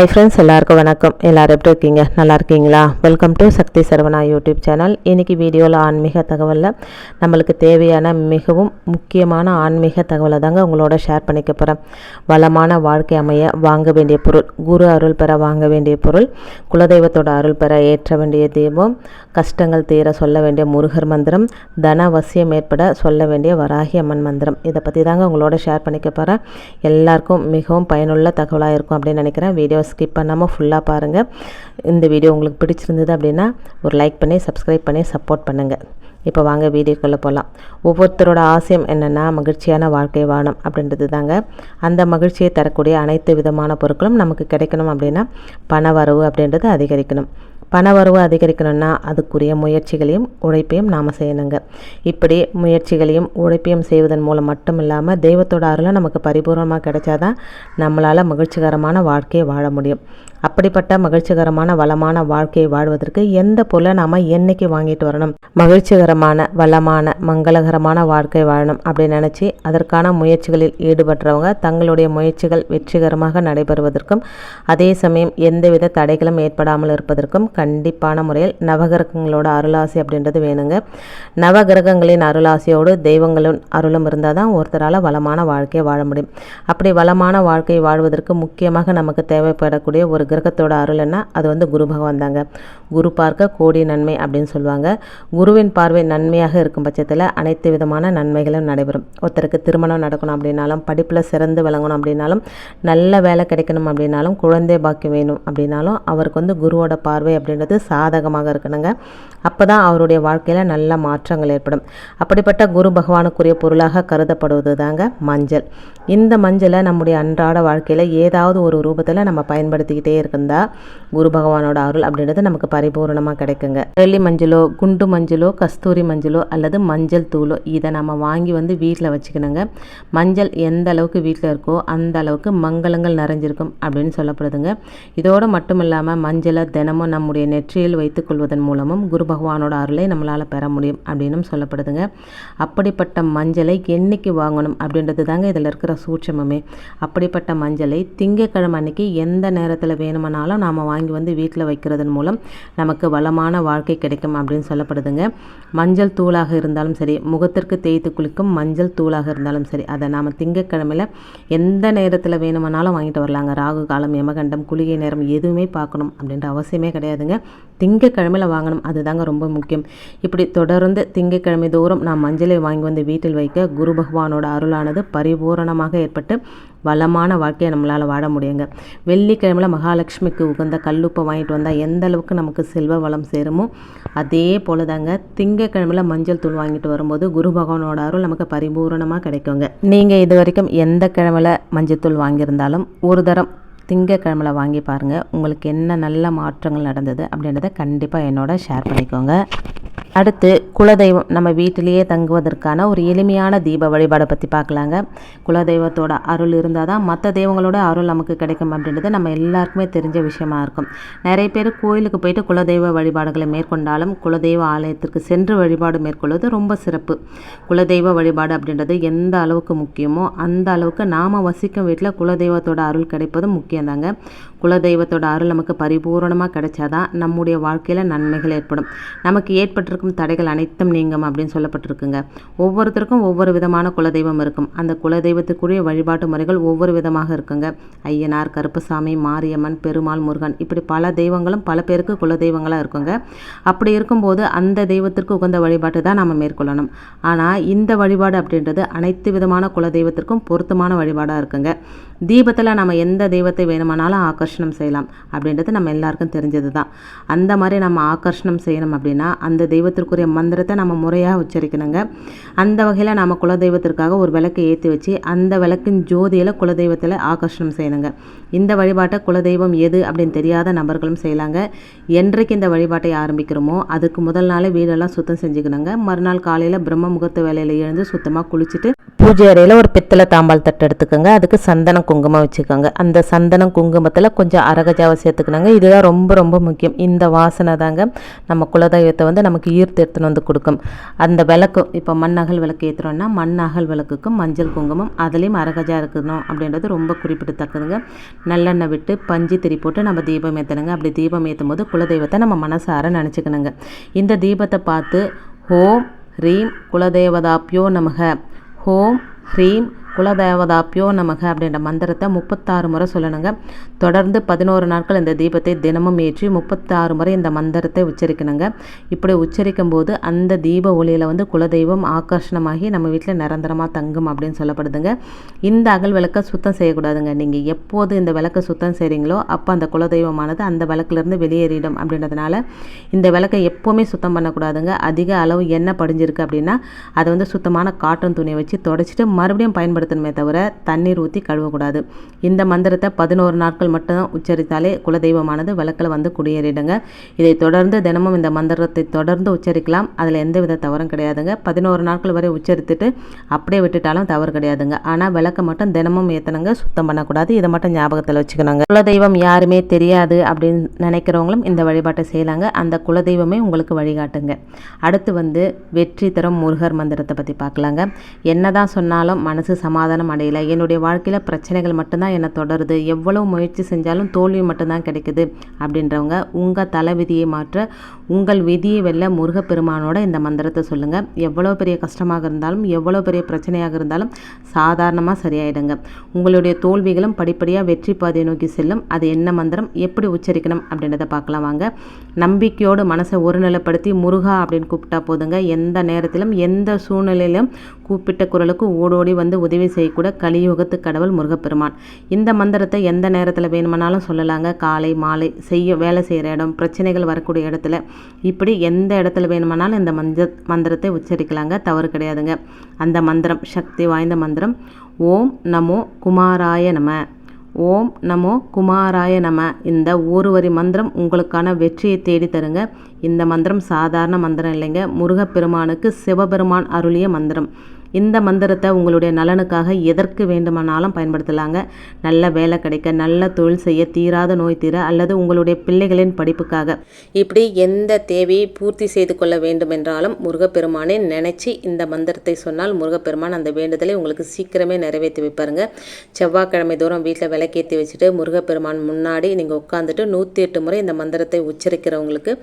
Hi friends எல்லாருக்கும் வணக்கம். எல்லோரும் எப்படி இருக்கீங்க? நல்லா இருக்கீங்களா? Welcome to Sakthi Saravana YouTube channel இன்றைக்கி வீடியோவில் ஆன்மீக தகவலில் நம்மளுக்கு தேவையான மிகவும் முக்கியமான ஆன்மீக தகவலை தாங்க உங்களோட ஷேர் பண்ணிக்க போகிறேன் வளமான வாழ்க்கை அமைய வாங்க வேண்டிய பொருள் குரு அருள் பெற வாங்க வேண்டிய பொருள் குலதெய்வத்தோட அருள் பெற ஏற்ற வேண்டிய தெய்வம் கஷ்டங்கள் தீர சொல்ல வேண்டிய முருகர் மந்திரம் தன வசியம் ஏற்பட சொல்ல வேண்டிய வராகி அம்மன் மந்திரம். இதை பற்றி தாங்க உங்களோட ஷேர் பண்ணிக்க போகிறேன் எல்லாருக்கும் மிகவும் பயனுள்ள தகவலாக இருக்கும் அப்படின்னு நினைக்கிறேன். வீடியோ ஸ்கிப் பண்ணாமல் ஃபுல்லாக பாருங்கள் இந்த வீடியோ உங்களுக்கு பிடிச்சிருந்தது அப்படின்னா ஒரு லைக் பண்ணி சப்ஸ்கிரைப் பண்ணி சப்போர்ட் பண்ணுங்கள் இப்போ வாங்க வீடியோக்குள்ளே போகலாம் ஒவ்வொருத்தரோட ஆசையம் என்னென்னா மகிழ்ச்சியான வாழ்க்கை வானம் அப்படின்றது தாங்க அந்த மகிழ்ச்சியை தரக்கூடிய அனைத்து விதமான பொருட்களும் நமக்கு கிடைக்கணும் அப்படின்னா பண வரவு அப்படின்றது அதிகரிக்கணும். பண வரவு அதிகரிக்கணும்னா அதுக்குரிய முயற்சிகளையும் உழைப்பையும் நாம் செய்யணுங்க. இப்படி முயற்சிகளையும் உழைப்பையும் செய்வதன் மூலம் மட்டும் இல்லாமல் தெய்வத்தோட அருளும் நமக்கு பரிபூர்ணமாக கிடைச்சாதான் நம்மளால் மகிழ்ச்சிகரமான வாழ்க்கையை வாழ முடியும். அப்படிப்பட்ட மகிழ்ச்சிகரமான வளமான வாழ்க்கையை வாழ்வதற்கு எந்த பொருளை நாம் என்னைக்கு வாங்கிட்டு வரணும்? மகிழ்ச்சிகரமான வளமான மங்களகரமான வாழ்க்கை வாழணும் அப்படின்னு நினச்சி அதற்கான முயற்சிகளில் ஈடுபடுறவங்க தங்களுடைய முயற்சிகள் வெற்றிகரமாக நடைபெறுவதற்கும் அதே சமயம் எந்தவித தடைகளும் ஏற்படாமல் இருப்பதற்கும் கண்டிப்பான முறையில் நவகிரகங்களோட அருளாசி அப்படின்றது வேணுங்க. நவகிரகங்களின் அருளாசியோடு தெய்வங்களின் அருளும் இருந்தால் தான் ஒருத்தரால் வளமான வாழ்க்கையை வாழ முடியும். அப்படி வளமான வாழ்க்கையை வாழ்வதற்கு முக்கியமாக நமக்கு தேவைப்படக்கூடிய ஒரு கிரகத்தோட அருள்னா அது வந்து குரு பகவான் தாங்க. குரு பார்க்க கோடி நன்மை அப்படின்னு சொல்லுவாங்க. குருவின் பார்வை நன்மையாக இருக்கும் பட்சத்தில் அனைத்து விதமான நன்மைகளும் நடைபெறும். ஒருத்தருக்கு திருமணம் நடக்கணும் அப்படின்னாலும் படிப்பில் சிறந்து விளங்கணும் அப்படின்னாலும் நல்ல வேலை கிடைக்கணும் அப்படின்னாலும் குழந்தை பாக்கியம் வேணும் அப்படின்னாலும் அவருக்கு வந்து குருவோட பார்வை அப்படின்றது சாதகமாக இருக்கணுங்க. அப்போ தான் அவருடைய வாழ்க்கையில் நல்ல மாற்றங்கள் ஏற்படும். அப்படிப்பட்ட குரு பகவானுக்குரிய பொருளாக கருதப்படுவது தாங்க மஞ்சள். இந்த மஞ்சளை நம்முடைய அன்றாட வாழ்க்கையில் ஏதாவது ஒரு ரூபத்தில் நம்ம பயன்படுத்திக்கிட்டே இருந்தால் குரு பகவானோட அருள் அப்படின்றது நமக்கு பரிபூர்ணமாக கிடைக்குங்க. வெள்ளி மஞ்சளோ குண்டு மஞ்சளோ கஸ்தூரி மஞ்சளோ அல்லது மஞ்சள் தூளோ இதை நம்ம வாங்கி வந்து வீட்டில் வச்சுக்கணுங்க. மஞ்சள் எந்த அளவுக்கு வீட்டில் இருக்கோ அந்த அளவுக்கு மங்களங்கள் நிறைஞ்சிருக்கும் அப்படின்னு சொல்லப்படுதுங்க. இதோடு மட்டும் இல்லாமல் மஞ்சளை தினமும் நம்முடைய நெற்றியில் வைத்துக்கொள்வதன் மூலமும் குரு பகவானோட அருளை நம்மளால் பெற முடியும் அப்படின்னும் சொல்லப்படுதுங்க. அப்படிப்பட்ட மஞ்சளை என்னைக்கு வாங்கணும் அப்படின்றது தாங்க இதில் இருக்கிற சூட்சமமே. அப்படிப்பட்ட மஞ்சளை திங்கக்கிழமை அன்னைக்கு எந்த நேரத்தில் வேணும் வேணுமானாலும் நாம் வாங்கி வந்து வீட்டில் வைக்கிறதன் மூலம் நமக்கு வளமான வாழ்க்கை கிடைக்கும் அப்படின்னு சொல்லப்படுதுங்க. மஞ்சள் தூளாக இருந்தாலும் சரி முகத்திற்கு தேய்த்து குளிக்கும் மஞ்சள் தூளாக இருந்தாலும் சரி அதை நாம் திங்கக்கிழமையில் எந்த நேரத்தில் வேணுமானாலும் வாங்கிட்டு வரலாங்க. ராகு காலம் யமகண்டம் குளிகை நேரம் எதுவுமே பார்க்கணும் அப்படின்ற அவசியமே கிடையாதுங்க. திங்கக்கிழமையில் வாங்கணும் அதுதாங்க ரொம்ப முக்கியம். இப்படி தொடர்ந்து திங்கக்கிழமை தோறும் நாம் மஞ்சளை வாங்கி வந்து வீட்டில் வைக்க குரு பகவானோட அருளானது பரிபூரணமாக ஏற்பட்டு வளமான வாழ்க்கையை நம்மளால் வாழ முடியுங்க. வெள்ளிக்கிழமையில் மகாலட்சுமிக்கு உகந்த கல்லுப்பை வாங்கிட்டு வந்தால் எந்த அளவுக்கு நமக்கு செல்வ வளம் சேருமோ அதே போல தாங்க திங்கக்கிழமையில் மஞ்சள் தூள் வாங்கிட்டு வரும்போது குரு பகவானோட அருள் நமக்கு பரிபூரணமாக கிடைக்குங்க. நீங்கள் இது வரைக்கும் எந்த கிழமையில் மஞ்சள் தூள் வாங்கியிருந்தாலும் ஒரு தரம் திங்கக்கிழமையில் வாங்கி பாருங்கள் உங்களுக்கு என்ன நல்ல மாற்றங்கள் நடந்தது அப்படின்றத கண்டிப்பாக என்னோட ஷேர் பண்ணிக்கோங்க. அடுத்து குலதெய்வம் நம்ம வீட்டிலேயே தங்குவதற்கான ஒரு எளிமையான தீப வழிபாடை பற்றி பார்க்கலாங்க. குலதெய்வத்தோட அருள் இருந்தால் தான் மற்ற தெய்வங்களோட அருள் நமக்கு கிடைக்கும் அப்படின்றது நம்ம எல்லாருக்குமே தெரிஞ்ச விஷயமா இருக்கும். நிறைய பேர் கோயிலுக்கு போயிட்டு குலதெய்வ வழிபாடுகளை மேற்கொண்டாலும் குலதெய்வ ஆலயத்திற்கு சென்று வழிபாடு மேற்கொள்வது ரொம்ப சிறப்பு. குலதெய்வ வழிபாடு அப்படின்றது எந்த அளவுக்கு முக்கியமோ அந்த அளவுக்கு நாம் வசிக்கும் வீட்டில் குலதெய்வத்தோட அருள் கிடைப்பதும் முக்கியம்தாங்க குலதெய்வத்தோட அருள் நமக்கு பரிபூரணமாக கிடைச்சாதான் நம்முடைய வாழ்க்கையில் நன்மைகள் ஏற்படும். நமக்கு இருக்கும் தடைகள் அனைத்தும் நீங்கும் அப்படின்னு சொல்லப்பட்டிருக்குங்க. ஒவ்வொருத்தருக்கும் ஒவ்வொரு விதமான குலதெய்வம் இருக்கும். அந்த குலதெய்வத்துக்குரிய வழிபாட்டு முறைகள் ஒவ்வொரு விதமாக இருக்குங்க. ஐயனார் கருப்பசாமி மாரியம்மன் பெருமாள் முருகன் இப்படி பல தெய்வங்களும் பல பேருக்கு குலதெய்வங்களாக இருக்குங்க. அப்படி இருக்கும்போது அந்த தெய்வத்திற்கு உகந்த வழிபாட்டை தான் நம்ம மேற்கொள்ளணும். ஆனால் இந்த வழிபாடு அப்படின்றது அனைத்து விதமான குலதெய்வத்திற்கும் பொருத்தமான வழிபாடாக இருக்குங்க. தீபத்தில் நம்ம எந்த தெய்வத்தை வேணுமானாலும் ஆக்கர்ஷணம் செய்யலாம் அப்படின்றது நம்ம எல்லாருக்கும் தெரிஞ்சது தான் அந்த மாதிரி நம்ம ஆக்கர்ஷணம் செய்யணும் அப்படின்னா அந்த தெய்வ தெய்வத்திற்குரிய மந்திரத்தை நம்ம முறையாக உச்சரிக்கணுங்க. அந்த வகையில் நம்ம குலதெய்வத்திற்காக ஒரு விளக்கை ஏற்றி வச்சு அந்த விளக்கின் ஜோதியில் குலதெய்வத்தில் ஆகர்ஷணம் செய்யணுங்க. இந்த வழிபாட்டை குலதெய்வம் எது அப்படின்னு தெரியாத நபர்களும் செய்யலாங்க. என்றைக்கு இந்த வழிபாட்டை ஆரம்பிக்கிறோமோ அதுக்கு முதல் நாளே வீடெல்லாம் சுத்தம் செஞ்சுக்கணுங்க. மறுநாள் காலையில் பிரம்ம முகூர்த்த வேலையில் எழுந்து சுத்தமாக குளிச்சுட்டு பூஜை அறையில் ஒரு பித்தளை தாம்பால் தட்டு எடுத்துக்கோங்க. அதுக்கு சந்தனம் குங்குமம் வச்சுக்கோங்க. அந்த சந்தனம் குங்குமத்தில் கொஞ்சம் அரகஜாவை சேர்த்துக்கணுங்க. இதுதான் ரொம்ப ரொம்ப முக்கியம். இந்த வாசனை தாங்க நம்ம குலதெய்வத்தை வந்து நமக்கு உயிர் எடுத்துன்னு வந்து கொடுக்கும். அந்த விளக்கு இப்போ மண் அகல் விளக்கு ஏற்றுறோன்னா மண் அகல் விளக்குக்கும் மஞ்சள் குங்குமம் அதுலேயும் அரகஜா இருக்கணும் அப்படின்றது ரொம்ப குறிப்பிடத்தக்கதுங்க. நல்லெண்ணெய் விட்டு பஞ்சு திரி போட்டு நம்ம தீபம் ஏற்றணுங்க அப்படி தீபம் ஏற்றும் போது குலதெய்வத்தை நம்ம மனசார நினச்சிக்கணுங்க. இந்த தீபத்தை பார்த்து ஹோம் ரீம் குலதெய்வதாப்பியோ நமக. ஹோம் ஹ்ரீம் குலதேவதாப்பியோ நமக அப்படின்ற மந்திரத்தை முப்பத்தாறு முறை சொல்லணுங்க. தொடர்ந்து பதினோரு நாட்கள் இந்த தீபத்தை தினமும் ஏற்றி முப்பத்தாறு முறை இந்த மந்திரத்தை உச்சரிக்கணுங்க. இப்படி உச்சரிக்கும் போது அந்த தீப ஒளியில் வந்து குலதெய்வம் ஆகர்ஷணமாகி நம்ம வீட்டில் நிரந்தரமாக தங்கும் அப்படின்னு சொல்லப்படுதுங்க. இந்த அகல் விளக்கை சுத்தம் செய்யக்கூடாதுங்க. நீங்கள் எப்போது இந்த விளக்கை சுத்தம் செய்கிறீங்களோ அப்போ அந்த குலதெய்வமானது அந்த விளக்குலேருந்து வெளியேறிடும் அப்படின்றதுனால இந்த விளக்கை எப்போவுமே சுத்தம் பண்ணக்கூடாதுங்க. அதிக அளவு எண்ணெய் படிஞ்சிருக்கு அப்படின்னா அதை வந்து சுத்தமான காட்டன் துணியை வச்சு தொடச்சிட்டு மறுபடியும் பயன்படுத்த பயன்படுத்தணுமே தவிர தண்ணீர் ஊற்றி கழுவக்கூடாது. இந்த மந்திரத்தை பதினோரு நாட்கள் மட்டும் உச்சரித்தாலே குலதெய்வமானது விளக்கில் வந்து குடியேறிடுங்க. இதை தொடர்ந்து தினமும் இந்த மந்திரத்தை தொடர்ந்து உச்சரிக்கலாம். அதில் எந்த வித தவறும் கிடையாதுங்க. பதினோரு நாட்கள் வரை உச்சரித்துட்டு அப்படியே விட்டுட்டாலும் தவறு கிடையாதுங்க. ஆனால் விளக்கை மட்டும் தினமும் ஏற்றணுங்க சுத்தம் பண்ணக்கூடாது. இதை மட்டும் ஞாபகத்தில் வச்சுக்கணுங்க. குலதெய்வம் யாருமே தெரியாது அப்படின்னு நினைக்கிறவங்களும் இந்த வழிபாட்டை செய்யலாங்க. அந்த குலதெய்வமே உங்களுக்கு வழிகாட்டுங்க. அடுத்து வந்து வெற்றி தரும் முருகர் மந்திரத்தை பற்றி பார்க்கலாங்க. என்னதான் சொன்னாலும் மனசு சம சமாதானம் அடையலை. என்னுடைய வாழ்க்கையில் பிரச்சனைகள் மட்டும்தான் என்னை தொடருது. எவ்வளோ முயற்சி செஞ்சாலும் தோல்வி மட்டும்தான் கிடைக்குது அப்படின்றவங்க உங்கள் தலை விதியை மாற்ற உங்கள் விதியை வெல்ல முருகப்பெருமானோட இந்த மந்திரத்தை சொல்லுங்கள் எவ்வளோ பெரிய கஷ்டமாக இருந்தாலும் எவ்வளோ பெரிய பிரச்சனையாக இருந்தாலும் சாதாரணமாக சரியாயிடுங்க. உங்களுடைய தோல்விகளும் படிப்படியாக வெற்றி பாதையை நோக்கி செல்லும். அது என்ன மந்திரம்? எப்படி உச்சரிக்கணும்? அப்படின்றத பார்க்கலாம் வாங்க. நம்பிக்கையோடு மனசை ஒருநிலைப்படுத்தி முருகா அப்படின்னு கூப்பிட்டா போதுங்க. எந்த நேரத்திலும் எந்த சூழ்நிலையிலும் கூப்பிட்ட குரலுக்கு ஓடோடி வந்து உதவி செய்யக்கூட கலியுகத்து கடவுள் முருகப்பெருமான். இந்த மந்திரத்தை எந்த நேரத்தில் வேணுமானாலும் சொல்லலாங்க. காலை மாலை செய்ய வேலை செய்கிற இடம் பிரச்சனைகள் வரக்கூடிய இடத்துல இப்படி எந்த இடத்துல வேணுமானாலும் இந்த மஞ்ச மந்திரத்தை உச்சரிக்கலாங்க. தவறு கிடையாதுங்க. அந்த மந்திரம் சக்தி வாய்ந்த மந்திரம். ஓம் நமோ குமாராய நம. ஓம் நமோ குமாராய நம. இந்த ஒரு வரி மந்திரம் உங்களுக்கான வெற்றியை தேடி தருங்க. இந்த மந்திரம் சாதாரண மந்திரம் இல்லைங்க. முருகப்பெருமானுக்கு சிவபெருமான் அருளிய மந்திரம். இந்த மந்திரத்தை உங்களுடைய நலனுக்காக எதற்கு வேண்டுமானாலும் பயன்படுத்தலாங்க. நல்ல வேலை கிடைக்க நல்ல தொழில் செய்ய தீராத நோய் தீர அல்லது உங்களுடைய பிள்ளைகளின் படிப்புக்காக. இப்படி எந்த தேவையை பூர்த்தி செய்து கொள்ள வேண்டும் என்றாலும் முருகப்பெருமானே நினைச்சு இந்த மந்திரத்தை சொன்னால் முருகப்பெருமான் அந்த வேண்டுதலை உங்களுக்கு சீக்கிரமே நிறைவேற்றி வைப்பாருங்க. செவ்வாய்க்கிழமை தூரம் வீட்டில் விளக்கேற்றி வச்சுட்டு முருகப்பெருமான் முன்னாடி நீங்கள் உட்காந்துட்டு நூற்றி எட்டு முறை இந்த மந்திரத்தை உச்சரிக்கிறவங்களுக்கு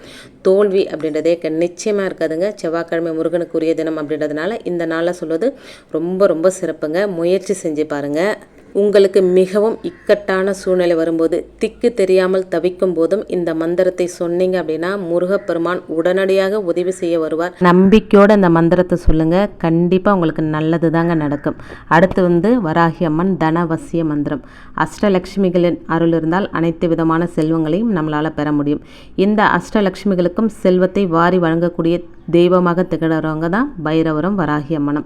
தோல்வி அப்படின்றதே நிச்சயமாக இருக்காதுங்க. செவ்வாய்க்கிழமை முருகனுக்குரிய தினம் அப்படின்றதுனால இந்த நாளில் சொல்வது சொல்கிறது ரொம்ப ரொம்ப சிறப்புங்க. முயற்சி செஞ்சு பாருங்கள் உங்களுக்கு மிகவும் இக்கட்டான சூழ்நிலை வரும்போது திக்கு தெரியாமல் தவிக்கும் போதும் இந்த மந்திரத்தை சொன்னீங்க அப்படின்னா முருகப்பெருமான் உடனடியாக உதவி செய்ய வருவார். நம்பிக்கையோடு அந்த மந்திரத்தை சொல்லுங்கள் கண்டிப்பாக உங்களுக்கு நல்லது தாங்க நடக்கும். அடுத்து வந்து வராகி அம்மன் தனவசிய மந்திரம். அஷ்டலக்ஷ்மிகளின் அருள் இருந்தால் அனைத்து விதமான செல்வங்களையும் நம்மளால் பெற முடியும். இந்த அஷ்டலக்ஷ்மிகளுக்கும் செல்வத்தை வாரி வழங்கக்கூடிய தெய்வமாக திகழறவங்க தான் பைரவரும் வராகி அம்மனும்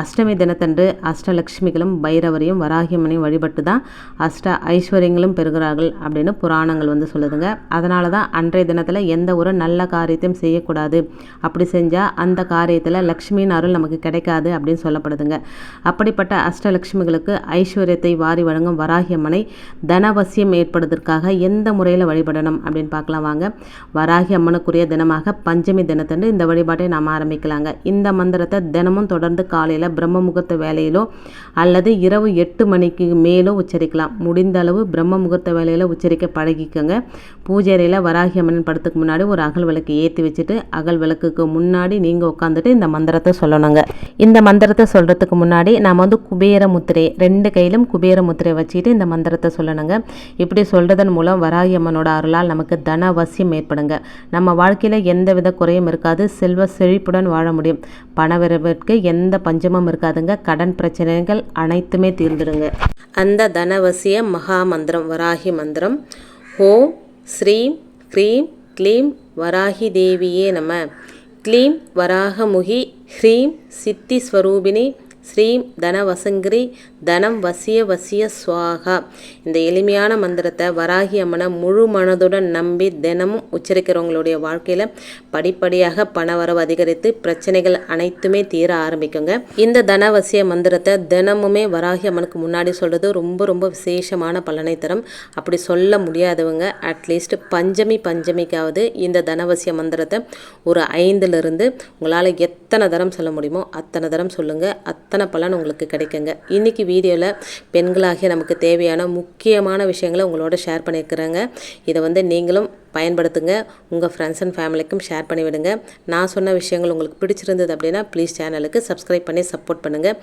அஷ்டமி தினத்தன்று அஷ்டலக்ஷ்மிகளும் பைரவரையும் வராகி அம்மனையும் வழிபட்டு தான் அஷ்ட ஐஸ்வர்யங்களும் பெறுகிறார்கள் அப்படின்னு புராணங்கள் வந்து சொல்லுதுங்க. அதனால தான் அன்றைய தினத்தில் எந்த ஒரு நல்ல காரியத்தையும் செய்யக்கூடாது. அப்படி செஞ்சால் அந்த காரியத்தில் லக்ஷ்மியின் அருள் நமக்கு கிடைக்காது அப்படின்னு சொல்லப்படுதுங்க. அப்படிப்பட்ட அஷ்டலக்ஷ்மிகளுக்கு ஐஸ்வர்யத்தை வாரி வழங்கும் வராகி அம்மனை தனவசியம் ஏற்படுவதற்காக எந்த முறையில் வழிபடணும் அப்படின்னு பார்க்கலாம் வாங்க. வராகி அம்மனுக்குரிய தினமாக பஞ்சமி தினத்தன்று இந்த வழிபாட்டை நாம் ஆரம்பிக்கலாங்க. இந்த மந்திரத்தை தினமும் தொடர்ந்து காலையில் பிரம்ம முகூர்த்த வேலையிலோ அல்லது இரவு எட்டு மணிக்கு மேலும் உச்சரிக்கலாம். முடிந்த அளவு பிரம்ம முகூர்த்த வேலையில் உச்சரிக்க பழகிக்கோங்க. பூஜை அறையில் வராகி அம்மன் படத்துக்கு முன்னாடி ஒரு அகல் விளக்கு ஏற்றி வச்சுட்டு அகல் விளக்குக்கு முன்னாடி நீங்கள் உட்காந்துட்டு இந்த மந்திரத்தை சொல்லணுங்க. இந்த மந்திரத்தை சொல்கிறதுக்கு முன்னாடி நாம் வந்து குபேர முத்திரை ரெண்டு கையிலும் குபேர முத்திரை வச்சுட்டு இந்த மந்திரத்தை சொல்லணுங்க. இப்படி சொல்கிறதன் மூலம் வராகி அம்மனோட அருளால் நமக்கு தன வசியம் ஏற்படுங்க. நம்ம வாழ்க்கையில் எந்த வித குறையும் இருக்காது. செல்வ செழிப்புடன் வாழ முடியும். பணவரவிற்கு எந்த பஞ்சமும் இருக்காதுங்க. கடன் பிரச்சனைகள் அனைத்துமே தீர்ந்துடுங்க அந்த தனவசிய மகா மந்திரம் வராகி மந்திரம். ஓம் ஸ்ரீம் க்ரீம் க்ளீம் வராகி தேவியே நம. க்ளீம் வராகமுகி ஹ்ரீம் சித்தி ஸ்வரூபிணி ஸ்ரீம் தனவசங்கிரி தனம் வசிய வசிய சுவாகா. இந்த எளிமையான மந்திரத்தை வராகி அம்மனை முழு மனதுடன் நம்பி தினமும் உச்சரிக்கிறவங்களுடைய வாழ்க்கையில் படிப்படியாக பணவரவு அதிகரித்து பிரச்சனைகள் அனைத்துமே தீர ஆரம்பிக்குங்க. இந்த தனவசிய மந்திரத்தை தினமுமே வராகி அம்மனுக்கு முன்னாடி சொல்கிறது ரொம்ப ரொம்ப விசேஷமான பலனை தரும். அப்படி சொல்ல முடியாதவங்க அட்லீஸ்ட் பஞ்சமி பஞ்சமிக்காவது இந்த தனவசிய மந்திரத்தை ஒரு ஐந்துலேருந்து உங்களால் எத்தனை தரம் சொல்ல முடியுமோ அத்தனை தரம் சொல்லுங்கள் அத்தனை பலன் உங்களுக்கு கிடைக்குங்க. இன்றைக்கி வீடியோவில் பெண்களாகிய நமக்கு தேவையான முக்கியமான விஷயங்களை உங்களோட ஷேர் பண்ணியிருக்கிறேங்க. இதை வந்து நீங்களும் பயன்படுத்துங்க. உங்கள் ஃப்ரெண்ட்ஸ் அண்ட் ஃபேமிலிக்கும் ஷேர் பண்ணிவிடுங்க நான் சொன்ன விஷயங்கள் உங்களுக்கு பிடிச்சிருந்தது அப்படின்னா ப்ளீஸ் சேனலுக்கு சப்ஸ்கிரைப் பண்ணி சப்போர்ட் பண்ணுங்கள்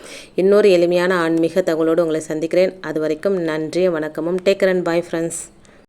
இன்னொரு எளிமையான ஆன்மீக தகவலோடு உங்களை சந்திக்கிறேன். அது வரைக்கும் நன்றி வணக்கமும். Take and bye friends